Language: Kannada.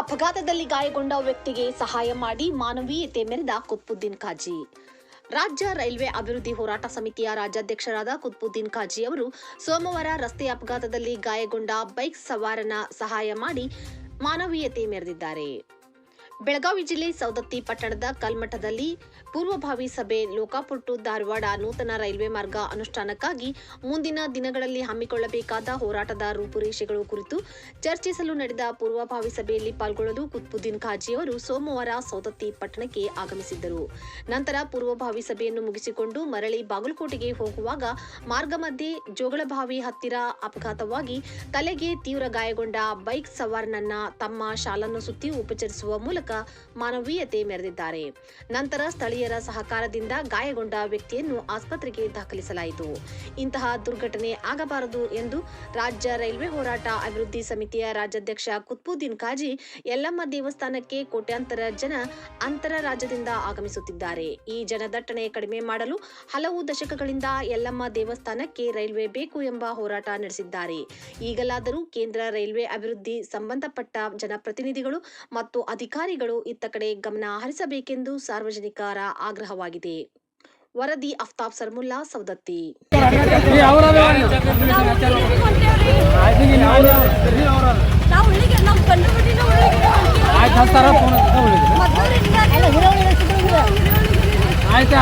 ಅಪಘಾತದಲ್ಲಿ ಗಾಯಗೊಂಡ ವ್ಯಕ್ತಿಗೆ ಸಹಾಯ ಮಾಡಿ ಮಾನವೀಯತೆ ಮೆರೆದ ಕುತ್ಬುದ್ದೀನ್ ಖಾಜಿ. ರಾಜ್ಯ ರೈಲ್ವೆ ಅಭಿವೃದ್ಧಿ ಹೋರಾಟ ಸಮಿತಿಯ ರಾಜ್ಯಾಧ್ಯಕ್ಷರಾದ ಕುತ್ಬುದ್ದೀನ್ ಖಾಜಿ ಅವರು ಸೋಮವಾರ ರಸ್ತೆ ಅಪಘಾತದಲ್ಲಿ ಗಾಯಗೊಂಡ ಬೈಕ್ ಸವಾರನ ಸಹಾಯ ಮಾಡಿ ಮಾನವೀಯತೆ ಮೆರೆದಿದ್ದಾರೆ. ಬೆಳಗಾವಿ ಜಿಲ್ಲೆ ಸೌದತ್ತಿ ಪಟ್ಟಣದ ಕಲ್ಮಠದಲ್ಲಿ ಪೂರ್ವಭಾವಿ ಸಭೆ ಲೋಕಾಪುಟ್ಟು ಧಾರವಾಡ ನೂತನ ರೈಲ್ವೆ ಮಾರ್ಗ ಅನುಷ್ಠಾನಕ್ಕಾಗಿ ಮುಂದಿನ ದಿನಗಳಲ್ಲಿ ಹಮ್ಮಿಕೊಳ್ಳಬೇಕಾದ ಹೋರಾಟದ ರೂಪುರೇಷೆಗಳು ಕುರಿತು ಚರ್ಚಿಸಲು ನಡೆದ ಪೂರ್ವಭಾವಿ ಸಭೆಯಲ್ಲಿ ಪಾಲ್ಗೊಳ್ಳಲು ಕುತ್ಬುದ್ದೀನ್ ಖಾಜಿ ಅವರು ಸೋಮವಾರ ಸೌದತ್ತಿ ಪಟ್ಟಣಕ್ಕೆ ಆಗಮಿಸಿದ್ದರು. ನಂತರ ಪೂರ್ವಭಾವಿ ಸಭೆಯನ್ನು ಮುಗಿಸಿಕೊಂಡು ಮರಳಿ ಬಾಗಲಕೋಟೆಗೆ ಹೋಗುವಾಗ ಮಾರ್ಗ ಮಧ್ಯೆ ಜೋಗಳಭಾವಿ ಹತ್ತಿರ ಅಪಘಾತವಾಗಿ ತಲೆಗೆ ತೀವ್ರ ಗಾಯಗೊಂಡ ಬೈಕ್ ಸವಾರನನ್ನ ತಮ್ಮ ಶಾಲನ್ನು ಸುತ್ತಿ ಉಪಚರಿಸುವ ಮೂಲಕ ಮಾನವೀಯತೆ ಮೆರೆದಿದ್ದಾರೆ. ನಂತರ ಸ್ಥಳೀಯರ ಸಹಕಾರದಿಂದ ಗಾಯಗೊಂಡ ವ್ಯಕ್ತಿಯನ್ನು ಆಸ್ಪತ್ರೆಗೆ ದಾಖಲಿಸಲಾಯಿತು. ಇಂತಹ ದುರ್ಘಟನೆ ಆಗಬಾರದು ಎಂದು ರಾಜ್ಯ ರೈಲ್ವೆ ಹೋರಾಟ ಅಭಿವೃದ್ಧಿ ಸಮಿತಿಯ ರಾಜ್ಯಾಧ್ಯಕ್ಷ ಕುತ್ಬುದ್ದೀನ್ ಖಾಜಿ ಯಲ್ಲಮ್ಮ ದೇವಸ್ಥಾನಕ್ಕೆ ಕೋಟ್ಯಾಂತರ ಜನ ಅಂತರ ರಾಜ್ಯದಿಂದ ಆಗಮಿಸುತ್ತಿದ್ದಾರೆ. ಈ ಜನದಟ್ಟಣೆ ಕಡಿಮೆ ಮಾಡಲು ಹಲವು ದಶಕಗಳಿಂದ ಯಲ್ಲಮ್ಮ ದೇವಸ್ಥಾನಕ್ಕೆ ರೈಲ್ವೆ ಬೇಕು ಎಂಬ ಹೋರಾಟ ನಡೆಸಿದ್ದಾರೆ. ಈಗಲಾದರೂ ಕೇಂದ್ರ ರೈಲ್ವೆ ಅಭಿವೃದ್ಧಿ ಸಂಬಂಧಪಟ್ಟ ಜನಪ್ರತಿನಿಧಿಗಳು ಮತ್ತು ಅಧಿಕಾರಿಗಳು ಅಧಿಕಾರಿಗಳು ಇತ್ತ ಕಡೆ ಗಮನ ಹರಿಸಬೇಕೆಂದು ಸಾರ್ವಜನಿಕರ ಆಗ್ರಹವಾಗಿದೆ. ವರದಿ ಅಫ್ತಾಬ್ ಸರ್ಮುಲ್ಲಾ ಸೌದತ್ತಿ ಆಯ್ತು